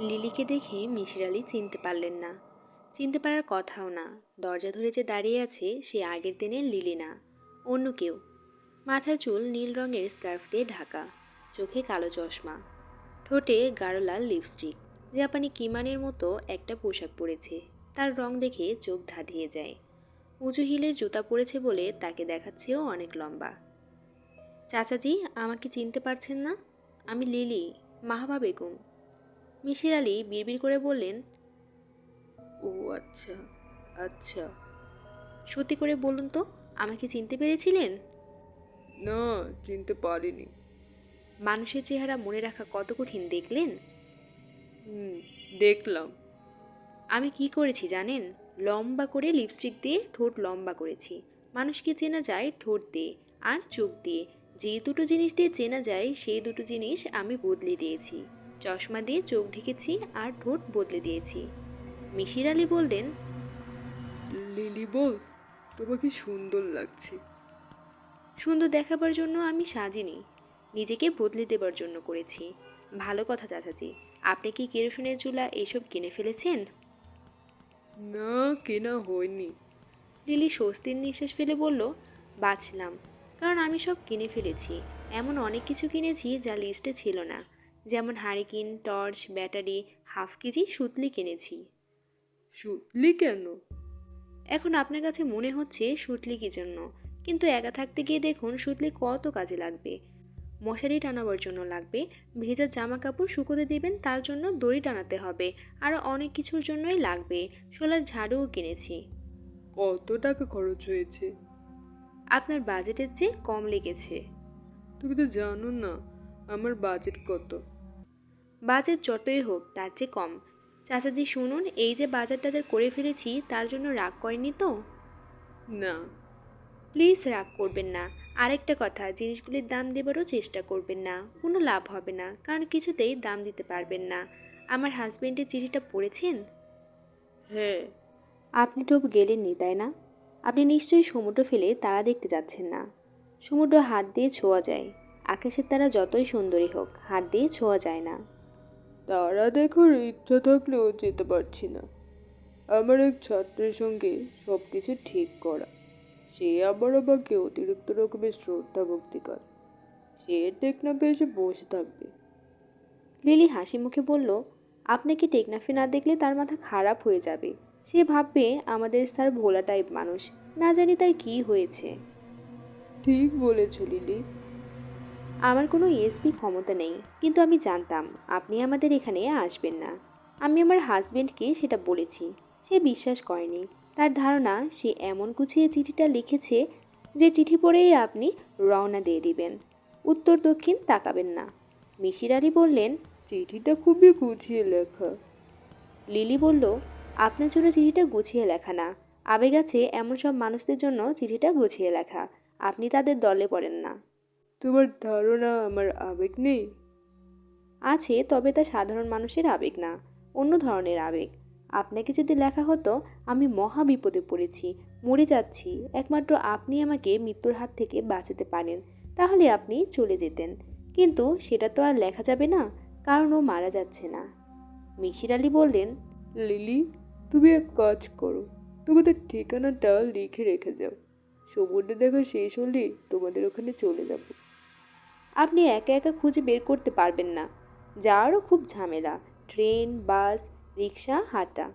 লিলিকে দেখে মিসির আলি চিনতে পারলেন না। চিনতে পারার কথাও না। দরজা ধরে যে দাঁড়িয়ে আছে, সে আগের দিনের লিলি না, অন্য কেউ। মাথার চুল নীল রঙের স্কার্ফ দিয়ে ঢাকা, চোখে কালো চশমা। ঠোঁটে গাঢ় লাল লিপস্টিক। জাপানি কিমানের মতো একটা পোশাক পরেছে। তার রং দেখে চোখ ধাঁধিয়ে যায়। উঁচু হিলের জুতা পরেছে বলে তাকে দেখাচ্ছেও অনেক লম্বা। চাচাজি, আমাকে চিনতে পারছেন না? আমি লিলি, মাহবা বেগম। মিশির আলী বিড়বিড় করে বললেন ও আচ্ছা আচ্ছা। সত্যি করে বলুন তো আমাকে চিনতে পেরেছিলেন? না চিনতে পারিনি। মানুষের চেহারা মনে রাখা কত কঠিন দেখলেন? হুম দেখলাম। আমি কি করেছি জানেন? লম্বা করে লিপস্টিক দিয়ে ঠোঁট লম্বা করেছি। মানুষকে চেনা যায় ঠোঁট দিয়ে আর চোখ দিয়ে। যে দুটো জিনিস দিয়ে চেনা যায় সেই দুটো জিনিস আমি বদলে দিয়েছি। চশমা দিয়ে চোখ ঢেকেছি আর ঠোঁট বদলে দিয়েছি। মিশির আলী বললেন লিলি বস তোমাকে সুন্দর লাগছে। সুন্দর দেখাবার জন্য আমি সাজিনি নিজেকে বদলে দেবার জন্য করেছি। ভালো কথা চাচাজি আপনি কি কেরোসিনের চুলা এসব কিনে ফেলেছেন? না কেনা হয়নি। লিলি স্বস্তির নিঃশ্বাস ফেলে বলল বাঁচলাম কারণ আমি সব কিনে ফেলেছি। এমন অনেক কিছু কিনেছি যা লিস্টে ছিল না। যেমন hurricane torch battery half K সুতলি কিনেছি। সুতলি কেন? এখন আপনার কাছে মনে হচ্ছে সুতলি কি জন্য? কিন্তু একা থাকতে গিয়ে দেখুন সুতলি কত কাজে লাগবে। মশারি টানাবার জন্য লাগবে ভেজা জামা কাপড় শুকোতে দেবেন তার জন্য দড়ি টানাতে হবে আর অনেক কিছুর জন্যই লাগবে। সোলার ঝাড়ুও কিনেছি। কত টাকা খরচ হয়েছে? আপনার বাজেটের চেয়ে কম লেগেছে। তুমি তো জানো না আমার বাজেট কত। বাজেট যতই হোক তার চেয়ে কম। চাচাজি শুনুন এই যে বাজার টাজার করে ফেলেছি তার জন্য রাগ করেনি তো? না। প্লিজ রাগ করবেন না। আরেকটা কথা জিনিসগুলির দাম দেবারও চেষ্টা করবেন না। কোনো লাভ হবে না কারণ কিছুতেই দাম দিতে পারবেন না। আমার হাজবেন্ডের চিঠিটা পড়েছেন? হ্যাঁ। আপনি তো গেলেননি তাই না? আপনি নিশ্চয়ই সমুদ্র ফেলে তারা দেখতে যাচ্ছেন না। সমুদ্র হাত দিয়ে ছোঁয়া যায়। আকাশের তারা যতই সুন্দরী হোক হাত দিয়ে ছোঁয়া যায় না। তারা দেখার ইচ্ছা থাকলেও যেতে পারছি না। আমার এক ছাত্রের সঙ্গে সব কিছু ঠিক করা। সে আবার আমাকে অতিরিক্ত রকমের শ্রদ্ধা ভক্তি করে। সে টেকনাফে এসে বসে থাকবে। লিলি হাসি মুখে বলল আপনাকে টেকনাফে না দেখলে তার মাথা খারাপ হয়ে যাবে? সে ভাববে আমাদের স্যার ভোলা টাইপ মানুষ। না জানি তার কি হয়েছে। ঠিক বলেছ লিলি। আমার কোনো ইএসপি ক্ষমতা নেই কিন্তু আমি জানতাম আপনি আমাদের এখানে আসবেন না। আমি আমার হাজবেন্ডকে সেটা বলেছি সে বিশ্বাস করেনি। তার ধারণা সে এমন গুছিয়ে চিঠিটা লিখেছে যে চিঠি পড়েই আপনি রওনা দিয়ে দিবেন। উত্তর দক্ষিণ তাকাবেন না। মিশির আলী বললেন চিঠিটা খুবই গুছিয়ে লেখা। লিলি বলল আপনার জন্য চিঠিটা গুছিয়ে লেখা না। আবেগ আছে এমন সব মানুষদের জন্য চিঠিটা গুছিয়ে লেখা। আপনি তাদের দলে পড়েন না। তোমার ধারণা আমার আবেগ নেই? আছে তবে তা সাধারণ মানুষের আবেগ না অন্য ধরনের আবেগ। আপনাকে যদি লেখা হতো আমি মহা বিপদে পড়েছি মরে যাচ্ছি একমাত্র আপনি আমাকে মৃত্যুর হাত থেকে বাঁচাতে পারেন তাহলে আপনি চলে যেতেন। কিন্তু সেটা তো আর লেখা যাবে না কারণ ও মারা যাচ্ছে না। মিশির আলী বললেন লিলি তুমি এক কাজ করো তোমাদের ঠিকানাটা লিখে রেখে যাও। সমুদ্র দেখা শেষ হলে তোমাদের ওখানে চলে যাব। আপনি একা একা খুঁজে বের করতে পারবেন না। যাওয়ারও খুব ঝামেলা। ট্রেন বাস রিক্সা হাঁটা।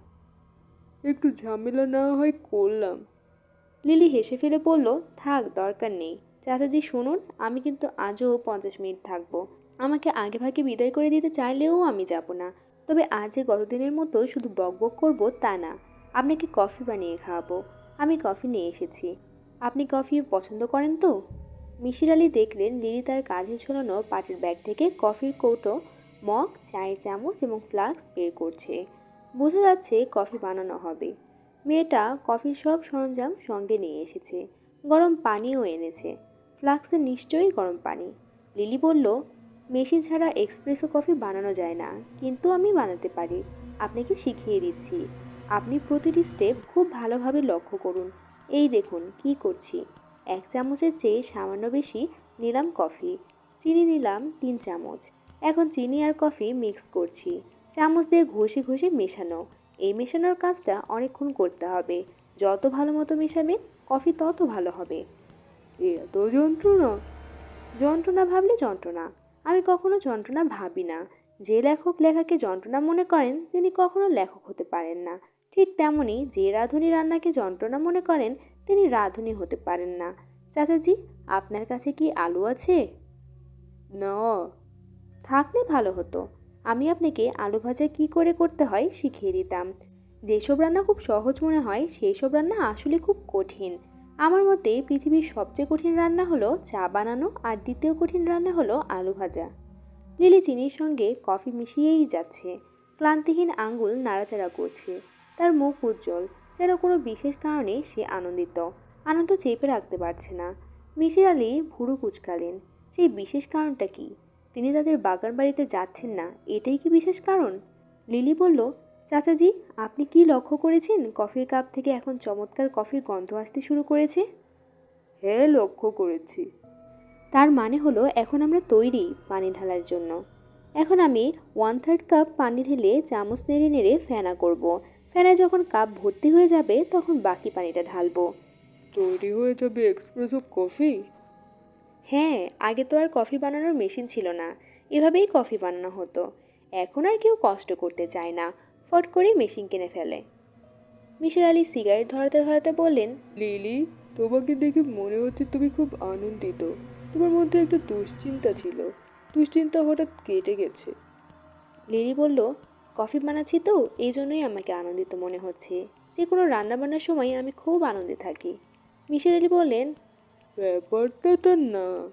একটু ঝামেলা না হয় করলাম। লিলি হেসে ফেলে বলল থাক দরকার নেই। চাচাজি শুনুন আমি কিন্তু আজও পঞ্চাশ মিনিট থাকব। আমাকে আগে ভাগে বিদায় করে দিতে চাইলেও আমি যাব না। তবে আজ আজে গতদিনের মতো শুধু বকবক করব তা না। আপনাকে কফি বানিয়ে খাওয়াবো। আমি কফি নিয়ে এসেছি। আপনি কফি পছন্দ করেন তো? মিশির আলী দেখলেন লিলি তার কাঁধে ঝোলানো পাটের ব্যাগ থেকে কফির কৌটো, মগ, চায়ের চামচ এবং ফ্লাক্স বের করছে। বোঝা যাচ্ছে কফি বানানো হবে। মেয়েটা কফির সব সরঞ্জাম সঙ্গে নিয়ে এসেছে। গরম পানিও এনেছে। ফ্লাক্সে নিশ্চয়ই গরম পানি। লিলি বলল, মেশিন ছাড়া এক্সপ্রেসো কফি বানানো যায় না, কিন্তু আমি বানাতে পারি। আপনাকে শিখিয়ে দিচ্ছি। আপনি প্রতিটি স্টেপ খুব ভালোভাবে লক্ষ্য করুন। এই দেখুন, কি করছি। এক চামচের চেয়ে সামান্য বেশি নিলাম কফি। চিনি নিলাম তিন চামচ। এখন চিনি আর কফি মিক্স করছি। চামচ দিয়ে ঘষে ঘষে মেশানো। এই মেশানোর কাজটা অনেকক্ষণ করতে হবে। যত ভালো মতো মেশাবেন কফি তত ভালো হবে। এত যন্ত্রণা। যন্ত্রণা ভাবলে যন্ত্রণা। আমি কখনো যন্ত্রণা ভাবি না। যে লেখক লেখাকে যন্ত্রণা মনে করেন, তিনি কখনো লেখক হতে পারেন না। ঠিক তেমনি যে রাঁধুনি রান্নাকে যন্ত্রণা মনে করেন তিনি রাঁধুনি হতে পারেন না। চাচাজি, আপনার কাছে কি আলু আছে? ন। থাকলে ভালো হতো। আমি আপনাকে আলু ভাজা কি করে করতে হয় শিখিয়ে দিতাম। যেসব রান্না খুব সহজ মনে হয় সেই সব রান্না আসলে খুব কঠিন। আমার মতে পৃথিবীর সবচেয়ে কঠিন রান্না হলো চা বানানো আর দ্বিতীয় কঠিন রান্না হলো আলু ভাজা। লিলি চিনির সঙ্গে কফি মিশিয়েই যাচ্ছে। ক্লান্তিহীন আঙ্গুল নাড়াচাড়া করছে। তার মুখ উজ্জ্বল। যেন কোনো বিশেষ কারণে সে আনন্দিত। আনন্দ চেপে রাখতে পারছে না। মিশির আলী ভুরু কুচকালেন। সেই বিশেষ কারণটা কি? তিনি তাদের বাগান বাড়িতে যাচ্ছেন না এটাই কি বিশেষ কারণ? লিলি বলল চাচাজি আপনি কি লক্ষ্য করেছেন কফির কাপ থেকে এখন চমৎকার কফির গন্ধ আসতে শুরু করেছে? হ্যাঁ লক্ষ্য করেছি। তার মানে হলো এখন আমরা তৈরি পানি ঢালার জন্য। এখন আমি ওয়ান থার্ড কাপ পানি ঢেলে চামচ নেড়ে নেড়ে ফেনা করব। ফেনা যখন কাপ ভর্তি হয়ে যাবে তখন বাকি পানিটা ঢালবো। তৈরি হয়ে যাবে এক্সপ্রেসো কফি? হ্যাঁ আগে তো আর কফি বানানোর মেশিন ছিল না। এভাবেই কফি বানানো হতো। এখন আর কেউ কষ্ট করতে চায় না। ফট করে মেশিন কিনে ফেলে। মিশর আলী সিগারেট ধরাতে ধরাতে বললেন লিলি তোমাকে দেখে মনে হচ্ছে তুমি খুব আনন্দিত। তোমার মধ্যে একটা দুশ্চিন্তা ছিল। দুশ্চিন্তা হঠাৎ কেটে গেছে। লিলি বলল কফি বানাচ্ছি তো এই জন্যই আমাকে আনন্দিত মনে হচ্ছে। যে কোনো রান্না বান্নার সময় আমি খুব আনন্দে থাকি। মিশর আলী বললেন ব্যাপারটা তো না।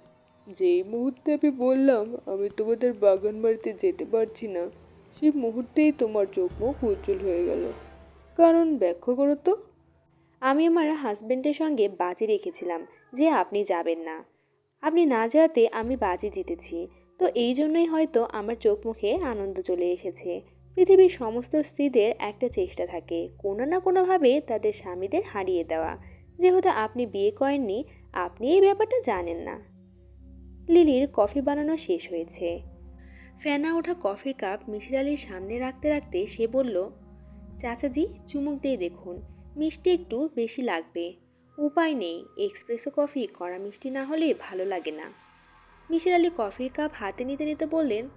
যেই মুহূর্তে আমি বললাম আমি তোমাদের বাগান বাড়িতে যেতে পারছি না সেই মুহূর্তেই তোমার চোখ মুখ উজ্জ্বল হয়ে গেল। কারণ ব্যাখ্যা করো তো। আমি আমার হাজব্যান্ডের সঙ্গে বাজি রেখেছিলাম যে আপনি যাবেন না। আপনি না যাওয়াতে আমি বাজি জিতেছি। তো এই জন্যই হয়তো আমার চোখ মুখে আনন্দ চলে এসেছে। পৃথিবীর সমস্ত স্ত্রীদের একটা চেষ্টা থাকে, কোনো না কোনোভাবে তাদের স্বামীদের হারিয়ে দেওয়া। যেহেতু আপনি বিয়ে করেননি, আপনি এই ব্যাপারটা জানেন না। লিলির কফি বানানো শেষ হয়েছে। ফেনা ওঠা কফির কাপ মিশির আলীর সামনে রাখতে রাখতে সে বলল, চাচাজি, চুমুক দিয়ে দেখুন, মিষ্টি একটু বেশি লাগবে। উপায় নেই, এক্সপ্রেসো কফি, কড়া মিষ্টি না হলে ভালো লাগে না। মিশির আলী কফির কাপ হাতে নিতে নিতে বললেন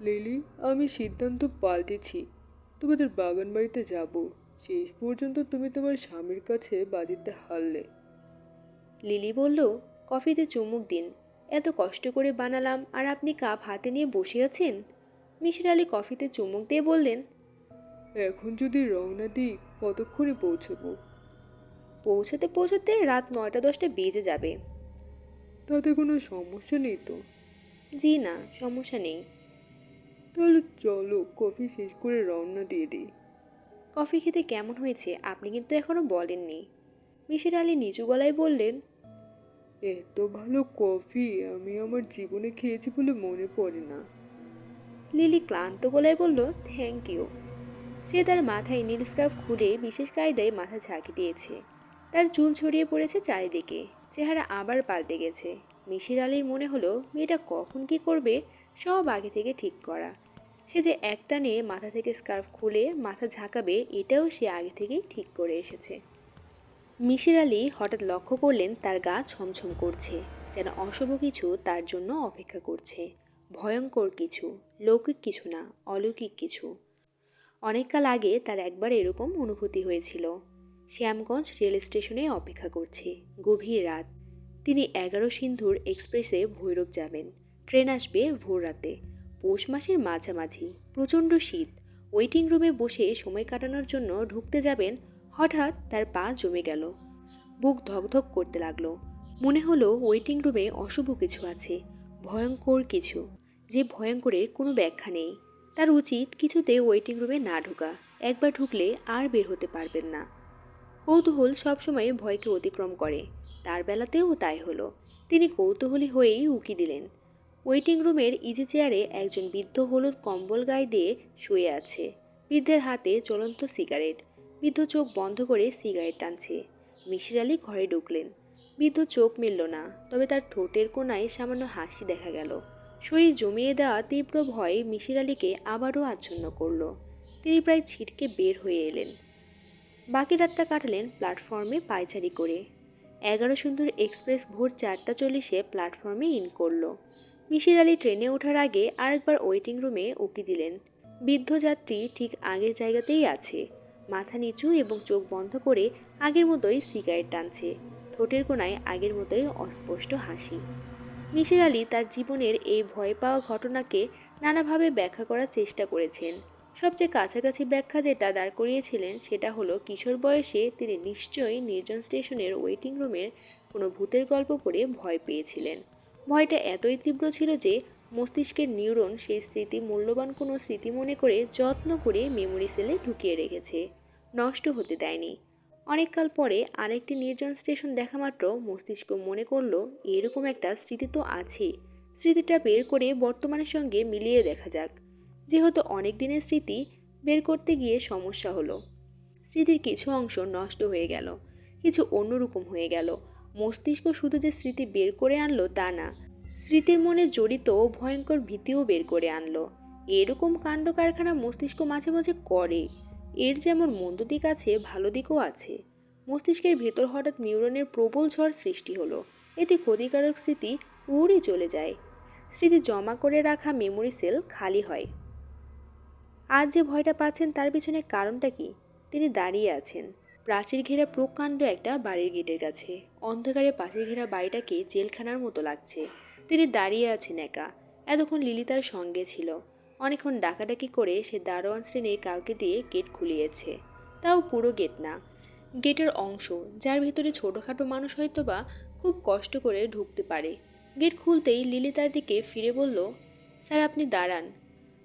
লিলি আমি সিদ্ধান্ত পাল্টেছি। তোমাদের বাগান বাড়িতে যাব। শেষ পর্যন্ত তুমি তোমার স্বামীর কাছে বাজিতে হারলে। লিলি বলল কফিতে চুমুক দিন। এত কষ্ট করে বানালাম আর আপনি কাপ হাতে নিয়ে বসে আছেন? মিশির আলী কফিতে চুমুক দিয়ে বললেন এখন যদি রওনা দিই কতক্ষণে পৌঁছবো? পৌঁছাতে পৌঁছাতে রাত নয়টা দশটা বেজে যাবে। তাতে কোনো সমস্যা নেই তো? জি না সমস্যা নেই। তাহলে চলো কফি শেষ করে রওনা দিয়ে দিই। কফি খেতে কেমন হয়েছে আপনি কিন্তু এখনও বলেননি। মিশির আলী নিচু গলায় বললেন এত ভালো কফি আমি আমার জীবনে খেয়েছি বলে মনে পড়ে না। লিলি ক্লান্ত গলায় বলল থ্যাংক ইউ সে তার মাথায় নীল স্কার্ফ খুলে বিশেষ কায়দায় মাথা ঝাঁকি দিয়েছে। তার চুল ছড়িয়ে পড়েছে চারিদিকে চেহারা আবার পাল্টে গেছে। মিশির আলীর মনে হলো মেয়েটা কখন কি করবে? সব আগে থেকে ঠিক করা। সে যে একটা নিয়ে মাথা থেকে স্কার্ফ খুলে মাথা ঝাঁকাবে, এটাও সে আগে থেকেই ঠিক করে এসেছে। মিশির আলী হঠাৎ লক্ষ্য করলেন তার গা ছমছম করছে, যেন অশুভ কিছু তার জন্য অপেক্ষা করছে। ভয়ঙ্কর কিছু, লৌকিক কিছু না, অলৌকিক কিছু। অনেককাল আগে তার একবার এরকম অনুভূতি হয়েছিল। শ্যামগঞ্জ রেল স্টেশনে অপেক্ষা করছে, গভীর রাত। তিনি এগারো সিন্ধুর এক্সপ্রেসে ভৈরব যাবেন। ট্রেন আসবে ভোর রাতে। পৌষ মাসের মাঝামাঝি। প্রচণ্ড শীত। ওয়েটিং রুমে বসে সময় কাটানোর জন্য ঢুকতে যাবেন, হঠাৎ তার পা জমে গেল। বুক ধকধক করতে লাগল। মনে হলো ওয়েটিং রুমে অশুভ কিছু আছে, ভয়ঙ্কর কিছু। যে ভয়ঙ্করের কোনো ব্যাখ্যা নেই। তার উচিত কিছুতে ওয়েটিং রুমে না ঢোকা। একবার ঢুকলে আর বের হতে পারবেন না। কৌতূহল সবসময় ভয়কে অতিক্রম করে। তার বেলাতেও তাই হলো। তিনি কৌতূহলী হয়েই উকি দিলেন। ওয়েটিং রুমের ইজি চেয়ারে একজন বৃদ্ধ হলুদ কম্বল গায়ে দিয়ে শুয়ে আছে। বৃদ্ধের হাতে চলন্ত সিগারেট বৃদ্ধ চোখ বন্ধ করে সিগারেট টানছে। মিশির আলী ঘরে ঢুকলেন। বৃদ্ধ চোখ মেলল না, তবে তার ঠোঁটের কোনায় সামান্য হাসি দেখা গেল। শরীর জমিয়ে দেওয়া তীব্র ভয় মিশির আলীকে আবারও আচ্ছন্ন করল। তিনি প্রায় ছিটকে বের হয়ে এলেন। বাকি রাতটা কাটালেন প্ল্যাটফর্মে পায়চারি করে। এগারো সুন্দর এক্সপ্রেস ভোর চারটা চল্লিশে প্ল্যাটফর্মে ইন করল। মিশির আলী ট্রেনে ওঠার আগে আরেকবার ওয়েটিং রুমে উকি দিলেন। বৃদ্ধ যাত্রী ঠিক আগের জায়গাতেই আছে। মাথা নিচু এবং চোখ বন্ধ করে আগের মতোই সিগারেট টানছে। ঠোঁটের কোনায় আগের মতোই অস্পষ্ট হাসি। মিশির আলী তার জীবনের এই ভয় পাওয়া ঘটনাকে নানাভাবে ব্যাখ্যা করার চেষ্টা করেছেন। সবচেয়ে কাছাকাছি ব্যাখ্যা যেটা দাঁড় করিয়েছিলেন সেটা হলো, কিশোর বয়সে তিনি নিশ্চয়ই নির্জন স্টেশনের ওয়েটিং রুমের কোনো ভূতের গল্প পড়ে ভয় পেয়েছিলেন। ভয়টা এতই তীব্র ছিল যে মস্তিষ্কের নিউরন সেই স্মৃতি মূল্যবান কোনো স্মৃতি মনে করে যত্ন করে মেমোরি সেলে ঢুকিয়ে রেখেছে। নষ্ট হতে দেয়নি। অনেককাল পরে আরেকটি নির্জন স্টেশন দেখা মাত্র মস্তিষ্ক মনে করল, এরকম একটা স্মৃতি তো আছে। স্মৃতিটা বের করে বর্তমানের সঙ্গে মিলিয়ে দেখা যাক। যেহেতু অনেক দিনের স্মৃতি, বের করতে গিয়ে সমস্যা হলো। স্মৃতির কিছু অংশ নষ্ট হয়ে গেল, কিছু অন্যরকম হয়ে গেল। মস্তিষ্ক শুধু যে স্মৃতি বের করে আনলো তা না, স্মৃতির মনে জড়িত ভয়ঙ্কর ভীতিও বের করে আনলো। এরকম কাণ্ড কারখানা মস্তিষ্ক মাঝে মাঝে করে। এর যেমন মন্দ দিক আছে, ভালো দিকও আছে। মস্তিষ্কের ভেতর হঠাৎ নিউরনের প্রবল ঝড় সৃষ্টি হলো। এতে ক্ষতিকারক স্মৃতি উড়ে চলে যায়। স্মৃতি জমা করে রাখা মেমোরি সেল খালি হয়। আজ যে ভয়টা পাচ্ছেন তার পিছনে কারণটা কি? তিনি দাঁড়িয়ে আছেন। প্রাচীর ঘেরা প্রকাণ্ড একটা বাড়ির গেটের কাছে। অন্ধকারে প্রাচীর ঘেরা বাড়িটাকে জেলখানার মতো লাগছে। তিনি দাঁড়িয়ে আছেন একা। এতক্ষণ লিলি তার সঙ্গে ছিল। অনেকক্ষণ ডাকাডাকি করে সে দারোয়ান শ্রেণির কাউকে দিয়ে গেট খুলিয়েছে। তাও পুরো গেট না। গেটের অংশ, যার ভিতরে ছোটোখাটো মানুষ হয়তো বা খুব কষ্ট করে ঢুকতে পারে। গেট খুলতেই লিলি তার দিকে ফিরে বলল, স্যার, আপনি দাঁড়ান।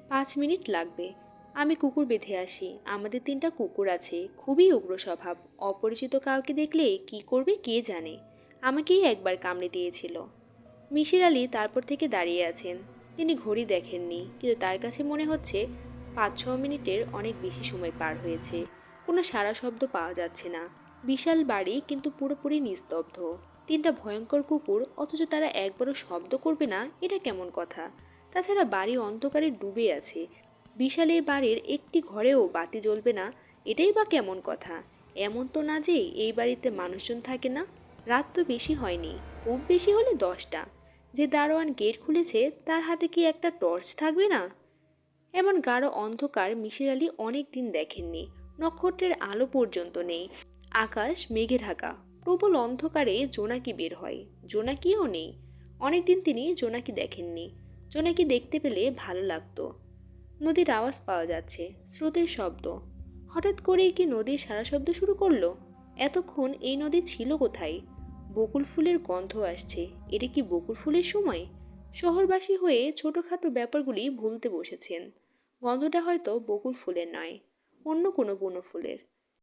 পাঁচ মিনিট লাগবে। আমি কুকুর বেঁধে আসি। আমাদের তিনটা কুকুর আছে। খুবই উগ্র স্বভাব। অপরিচিত কাউকে দেখলে কি করবে কে জানে? আমাকেই একবার কামড়ে দিয়েছিল। মিশির আলী তারপর থেকে দাঁড়িয়ে আছেন। তিনি ঘড়ি দেখেননি, কিন্তু তার কাছে মনে হচ্ছে পাঁচ ছ মিনিটের অনেক বেশি সময় পার হয়েছে। কোনো সারা শব্দ পাওয়া যাচ্ছে না। বিশাল বাড়ি, কিন্তু পুরোপুরি নিস্তব্ধ। তিনটা ভয়ঙ্কর কুকুর, অথচ তারা একবারও শব্দ করবে না, এটা কেমন কথা? তাছাড়া বাড়ি অন্ধকারে ডুবে আছে। বিশাল এই বাড়ির একটি ঘরেও বাতি জ্বলবে না, এটাই বা কেমন কথা? এমন তো না যে এই বাড়িতে মানুষজন থাকে না। রাত তো বেশি হয়নি, খুব বেশি হলে দশটা। যে দারোয়ান গেট খুলেছে, তার হাতে কি একটা টর্চ থাকবে না? এমন গাঢ় অন্ধকার মিশির আলী অনেক দিন দেখেননি, নক্ষত্রের আলো পর্যন্ত নেই। আকাশ মেঘে ঢাকা, প্রবল অন্ধকারে জোনাকি বের হয়, জোনাকিও নেই। অনেকদিন তিনি জোনাকি দেখেননি, জোনাকি দেখতে পেলে ভালো লাগতো। নদীর আওয়াজ পাওয়া যাচ্ছে, স্রোতের শব্দ। হঠাৎ করেই কি নদীর সারা শব্দ শুরু করল? এতক্ষণ এই নদী ছিল কোথায়? বকুল ফুলের গন্ধ আসছে, এটা কি বকুল ফুলের সময়? শহরবাসী হয়ে ছোটোখাটো ব্যাপারগুলি ভুলতে বসেছেন। গন্ধটা হয়তো বকুল ফুলের নয়, অন্য কোনো বনফুলের।